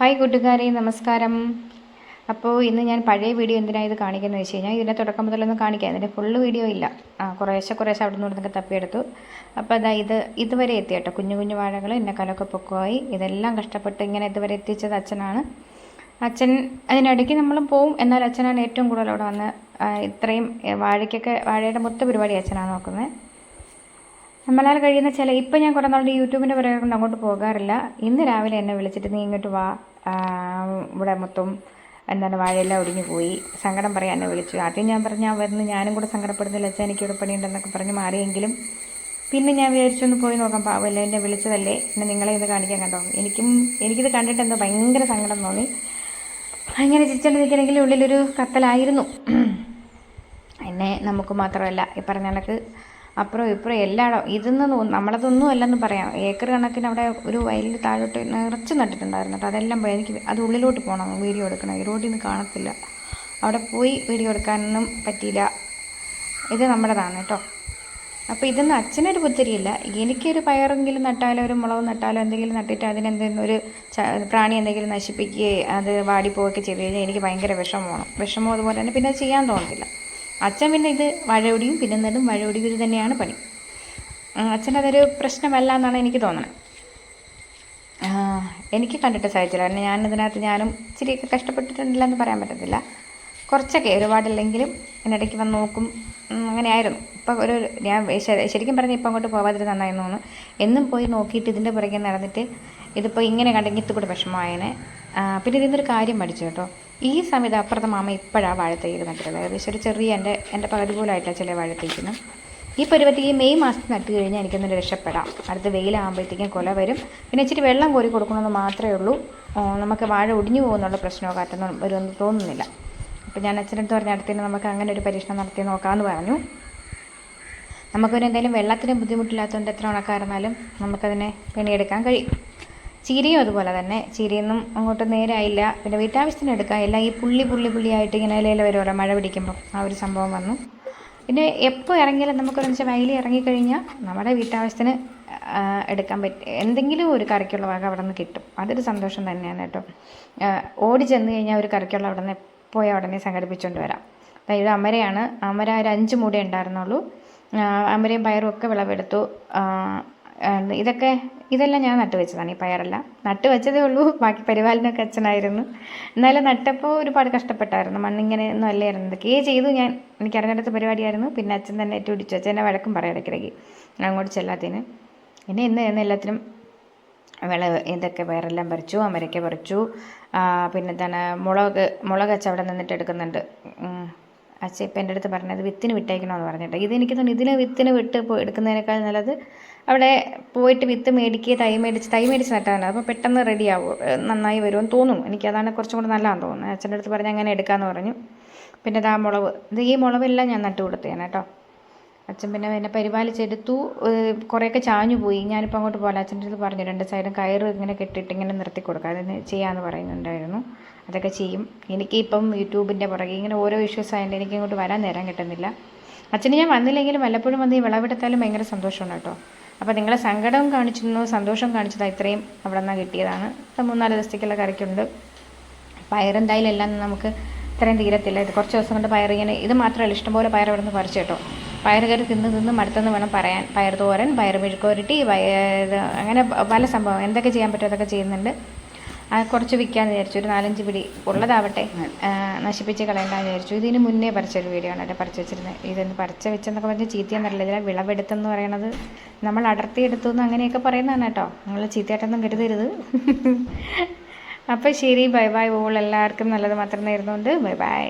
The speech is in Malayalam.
ഹായ് കൂട്ടുകാരെ നമസ്കാരം. അപ്പോൾ ഇന്ന് ഞാൻ പഴയ വീഡിയോ എന്തിനാണ് ഇത് കാണിക്കുന്നത് വെച്ച് കഴിഞ്ഞാൽ ഇതിന്റെ തുടക്കം മുതലൊന്നും കാണിക്കാം ഇതിന്റെ ഫുള്ള് വീഡിയോ ഇല്ല. ആ കുറേശ്ശെ കുറേശ്ശെ അവിടെ നിന്ന് ഇവിടുന്നൊക്കെ തപ്പിയെടുത്തു. അപ്പോൾ അതാ ഇത് ഇതുവരെ എത്തി കേട്ടോ കുഞ്ഞു കുഞ്ഞു വാഴകൾ എന്റെ കലമൊക്കെ പൊക്കമായി ഇതെല്ലാം കഷ്ടപ്പെട്ട് ഇങ്ങനെ ഇതുവരെ എത്തിച്ചത് അച്ഛനാണ്. അച്ഛൻ അതിനിടയ്ക്ക് നമ്മളും പോവും. എന്നാൽ അച്ഛനാണ് ഏറ്റവും കൂടുതൽ അവിടെ വന്ന് ഇത്രയും വാഴയ്ക്കൊക്കെ വാഴയുടെ മൊത്ത പരിപാടി അച്ഛനാണ് നോക്കുന്നത് നമ്മളാൽ കഴിയുന്ന ചില ഇപ്പം ഞാൻ കുറേ നാളുടെ യൂട്യൂബിന്റെ പുറകെ കൊണ്ട് അങ്ങോട്ട് പോകാറില്ല. ഇന്ന് രാവിലെ എന്നെ വിളിച്ചിട്ട് നീ ഇങ്ങോട്ട് വാ ഇവിടെ മൊത്തം എന്താണ് വാഴയെല്ലാം ഒടിഞ്ഞു പോയി. സങ്കടം പറയാൻ എന്നെ വിളിച്ചു. ആദ്യം ഞാൻ പറഞ്ഞു ഞാൻ വരുന്നു ഞാനും കൂടെ സങ്കടപ്പെടുന്നില്ല. അച്ഛൻ എനിക്കിവിടെ പണിയുണ്ടെന്നൊക്കെ പറഞ്ഞ് മാറിയെങ്കിലും പിന്നെ ഞാൻ വിചാരിച്ചൊന്ന് പോയി നോക്കാം. പാവമല്ല എന്നെ വിളിച്ചതല്ലേ? എന്നെ നിങ്ങളെ ഇത് കാണിക്കാൻ കണ്ടോ? എനിക്കും എനിക്കിത് കണ്ടിട്ട് എന്തോ ഭയങ്കര സങ്കടം തോന്നി. അങ്ങനെ ചിരിച്ചോണ്ട് നിൽക്കണമെങ്കിൽ ഉള്ളിലൊരു കത്തലായിരുന്നു. എന്നെ നമുക്ക് മാത്രമല്ല ഈ പറഞ്ഞ കണക്ക് അപ്പുറം ഇപ്പുറം എല്ലായിടം ഇതൊന്നും നമ്മളതൊന്നും അല്ലെന്ന് പറയാം. ഏക്കർ കണക്കിന് അവിടെ ഒരു വയലിൽ താഴോട്ട് നിറച്ച് നട്ടിട്ടുണ്ടായിരുന്നു കേട്ടോ. അതെല്ലാം പോയി. എനിക്ക് അത് ഉള്ളിലോട്ട് പോകണം വീഡിയോ എടുക്കണം. ഈ റോഡിൽ നിന്ന് കാണത്തില്ല. അവിടെ പോയി വീഡിയോ എടുക്കാനൊന്നും പറ്റിയില്ല. ഇത് നമ്മുടേതാണ് കേട്ടോ. അപ്പോൾ ഇതൊന്നും അച്ഛനൊരു പുത്തിരിയില്ല. എനിക്കൊരു പയറെങ്കിലും നട്ടാലോ ഒരു മുളക് നട്ടാലോ എന്തെങ്കിലും നട്ടിട്ട് അതിനെന്തെങ്കിലും ഒരു പ്രാണി എന്തെങ്കിലും നശിപ്പിക്കുകയോ അത് വാടിപ്പോവുകയൊക്കെ ചെയ്ത് കഴിഞ്ഞാൽ എനിക്ക് ഭയങ്കര വിഷമമാണ്. വിഷമം അതുപോലെ തന്നെ പിന്നെ ചെയ്യാൻ തോന്നത്തില്ല. അച്ഛൻ പിന്നെ ഇത് വഴയൊടിയും പിന്നെ നടും വഴയൊടി ഇത് തന്നെയാണ് പണി. അച്ഛന്റെ അച്ഛനതൊരു പ്രശ്നമല്ല എന്നാണ് എനിക്ക് തോന്നുന്നത് എനിക്ക് കണ്ടിട്ട് സാധിച്ചില്ല. കാരണം ഞാൻ ഇതിനകത്ത് ഞാനും ഇച്ചിരിയൊക്കെ കഷ്ടപ്പെട്ടിട്ടുണ്ടില്ല എന്ന് പറയാൻ പറ്റത്തില്ല. കുറച്ചൊക്കെ ഒരുപാടില്ലെങ്കിലും എന്നിടയ്ക്ക് വന്ന് നോക്കും. അങ്ങനെ അങ്ങനെയായിരുന്നു. ഇപ്പം ഒരു ഞാൻ ശരിക്കും പറഞ്ഞാൽ ഇപ്പം അങ്ങോട്ട് പോകാതിരി നന്നായി തോന്നുന്നു. എന്നും പോയി നോക്കിയിട്ട് ഇതിന്റെ പുറകെ നടന്നിട്ട് ഇതിപ്പോൾ ഇങ്ങനെ കണ്ടെങ്കിൽ ഇത് കൂടെ വിഷമമായേനെ. പിന്നെ പിന്നെ ഒരു കാര്യം പഠിച്ചു കേട്ടോ. ഈ സമയത്ത് അപ്പുറത്തെ മാമ ഇപ്പോഴാണ് വാഴത്തേക്ക് നട്ടിട്ടുള്ളത് ഏകദേശം ഒരു ചെറിയ എന്റെ എന്റെ പകുതി പോലായിട്ടാണ് ചില വാഴത്തൈക്കിനും ഈ പരുവത്തിൽ ഈ മെയ് മാസത്തിൽ നട്ട് കഴിഞ്ഞാൽ എനിക്കൊന്ന് രക്ഷപ്പെടാം അടുത്ത വെയിലാകുമ്പോഴത്തേക്കും കൊല വരും. പിന്നെ ഇച്ചിരി വെള്ളം കോരി കൊടുക്കണമെന്ന് മാത്രമേ ഉള്ളൂ. നമുക്ക് വാഴ ഒടിഞ്ഞു പോകുന്നുള്ള പ്രശ്നമോ കാറ്റൊന്നും വരുമെന്ന് തോന്നുന്നില്ല. അപ്പോൾ ഞാൻ അച്ഛനടുത്ത് പറഞ്ഞ അടുത്തിന് നമുക്ക് അങ്ങനെ ഒരു പരീക്ഷണം നടത്തി നോക്കാമെന്ന് പറഞ്ഞു. നമുക്കൊരു എന്തെങ്കിലും വെള്ളത്തിന് ബുദ്ധിമുട്ടില്ലാത്തതുകൊണ്ട് എത്ര ഉണക്കായിരുന്നാലും നമുക്കതിനെ പണിയെടുക്കാൻ കഴിയും. ചീരയും അതുപോലെ തന്നെ. ചീരയൊന്നും അങ്ങോട്ട് നേരായില്ല. പിന്നെ വീട്ടാവശ്യത്തിന് എടുക്കാം ഈ പുള്ളി പുള്ളി പുള്ളിയായിട്ട് ഇങ്ങനെ ഇലയിൽ വരുമല്ലോ മഴ പിടിക്കുമ്പോൾ ആ ഒരു സംഭവം വന്നു. പിന്നെ എപ്പോൾ ഇറങ്ങിയാലും നമുക്കൊരു വെച്ചാൽ വയലിൽ ഇറങ്ങിക്കഴിഞ്ഞാൽ നമ്മുടെ വീട്ടാവശ്യത്തിന് എടുക്കാൻ പറ്റും എന്തെങ്കിലും ഒരു കറിക്കുള്ള വക അവിടെ നിന്ന് കിട്ടും. അതൊരു സന്തോഷം തന്നെയാണ് കേട്ടോ. ഓടി ചെന്ന് കഴിഞ്ഞാൽ ഒരു കറിക്കുള്ള അവിടെ നിന്ന് പോയി ഉടനെ സംഘടിപ്പിച്ചുകൊണ്ട് വരാം. അതായത് അമരയാണ്. അമര ഒരു അഞ്ച് മൂടേ ഉണ്ടായിരുന്നുള്ളൂ. അമരയും പയറും ഒക്കെ വിളവെടുത്തു. ഇതൊക്കെ ഇതെല്ലാം ഞാൻ നട്ടുവെച്ചതാണ് ഈ പയറെല്ലാം. നട്ടു വെച്ചതേ ഉള്ളൂ ബാക്കി പരിപാലനമൊക്കെ അച്ഛനായിരുന്നു. എന്നാലും നട്ടപ്പോൾ ഒരുപാട് കഷ്ടപ്പെട്ടായിരുന്നു. മണ്ണിങ്ങനെ ഒന്നും അല്ലായിരുന്നു എന്തൊക്കെയേ ചെയ്തു ഞാൻ. എനിക്ക് അറിഞ്ഞെടുത്ത പരിപാടിയായിരുന്നു. പിന്നെ അച്ഛൻ തന്നെ ഏറ്റവും പിടിച്ചു. അച്ഛനെ വഴക്കും പറയാം ഇടയ്ക്കിടയ്ക്ക്. അങ്ങോട്ട് ചെല്ലാത്തതിന് പിന്നെ ഇന്ന് ഇന്ന് എല്ലാത്തിനും വിളവ് ഇതൊക്കെ വേറെല്ലാം പറിച്ചു അമരയ്ക്ക പറിച്ചു. പിന്നെ തന്നെ മുളക് മുളക് അച്ഛൻ അവിടെ നിന്നിട്ട് എടുക്കുന്നുണ്ട്. അച്ഛൻ ഇപ്പം എന്റെ അടുത്ത് പറഞ്ഞത് വിത്തിന് വിട്ടേക്കണമെന്ന് പറഞ്ഞിട്ട്. ഇതെനിക്ക് തോന്നുന്നു ഇതിന് വിത്തിന് വിട്ട് എടുക്കുന്നതിനേക്കാൾ നല്ലത് അവിടെ പോയിട്ട് വിത്ത് മേടിക്കുക തൈ മേടിച്ച് തൈ മേടിച്ച് നട്ടാണ്. അപ്പോൾ പെട്ടെന്ന് റെഡി ആവും. ഏ, നന്നായി വരുമെന്ന് തോന്നും. എനിക്കതാണ് കുറച്ചും കൂടെ നല്ലതാണെന്ന് തോന്നുന്നത്. അച്ഛന്റെ അടുത്ത് പറഞ്ഞ് അങ്ങനെ എടുക്കാമെന്ന് പറഞ്ഞു. പിന്നെ ഇതാ മുളക്. ഇത് ഈ മുളകെല്ലാം ഞാൻ നട്ടു കൊടുത്തതാണ് കേട്ടോ. അച്ഛൻ പിന്നെ എന്നെ പരിപാലിച്ചെടുത്തു. കുറേയൊക്കെ ചാഞ്ഞു പോയി. ഞാനിപ്പോൾ അങ്ങോട്ട് പോകാൻ അച്ഛന്റെ അടുത്ത് പറഞ്ഞു രണ്ട് സൈഡും കയറ് ഇങ്ങനെ കെട്ടിയിട്ട് ഇങ്ങനെ നിർത്തി കൊടുക്കുക അതിന് ചെയ്യാമെന്ന് പറയുന്നുണ്ടായിരുന്നു. അതൊക്കെ ചെയ്യും. എനിക്ക് ഇപ്പം യൂട്യൂബിന്റെ പുറകെ ഇങ്ങനെ ഓരോ ഇഷ്യൂസ് ആയതുകൊണ്ട് എനിക്ക് ഇങ്ങോട്ട് വരാൻ നേരം കിട്ടുന്നില്ല. അച്ഛന് ഞാൻ വന്നില്ലെങ്കിലും വല്ലപ്പോഴും വന്ന് ഈ വിളവെടുത്താലും ഭയങ്കര സന്തോഷമാണ് കേട്ടോ. അപ്പോൾ നിങ്ങളെ സങ്കടവും കാണിച്ചിരുന്നു സന്തോഷം കാണിച്ചത്. ഇത്രയും അവിടെ നിന്നാണ് കിട്ടിയതാണ്. മൂന്നാൽ ദിവസത്തേക്കുള്ള കറിക്കുണ്ട്. പയറെന്തായാലും എല്ലാം നമുക്ക് ഇത്രയും തീരത്തില്ല. ഇത് കുറച്ച് ദിവസം കൊണ്ട് പയർ ഇങ്ങനെ ഇത് മാത്രമല്ല ഇഷ്ടംപോലെ പയർ ഇവിടെ നിന്ന് പറിച്ചു കേട്ടോ. പയർ കയറി തിന്ന് തിന്ന് മടുത്തെന്ന് വേണം പറയാൻ. പയർ തോരൻ പയർ മെഴുക്കുവരട്ടി പയർ അങ്ങനെ പല സംഭവം. എന്തൊക്കെ ചെയ്യാൻ പറ്റുമോ അതൊക്കെ ചെയ്യുന്നുണ്ട്. അത് കുറച്ച് വിൽക്കാമെന്ന് വിചാരിച്ചു. ഒരു നാലഞ്ച് പിടി ഉള്ളതാവട്ടെ. നശിപ്പിച്ച് കളയണ്ടെന്ന് വിചാരിച്ചു. ഇതിന് മുന്നേ പറിച്ചൊരു വീഡിയോ ആണ് കേട്ടോ പറിച്ച് വെച്ചിരുന്നത് ഇതൊന്ന് പറിച്ച വെച്ചെന്നൊക്കെ പറഞ്ഞ് ചീത്തയെന്നല്ല ഇതിലെ വിളവെടുത്തെന്ന് പറയണത് നമ്മൾ അടർത്തിയെടുത്തു എന്ന് അങ്ങനെയൊക്കെ പറയുന്നതാണ് കേട്ടോ. നിങ്ങൾ ചീത്തയായിട്ടൊന്നും കരുതരുത്. അപ്പോൾ ശരി ബൈ ബൈ ഓൾ എല്ലാവർക്കും നല്ലത് മാത്രം നേരുന്നുണ്ട്. Bye bye.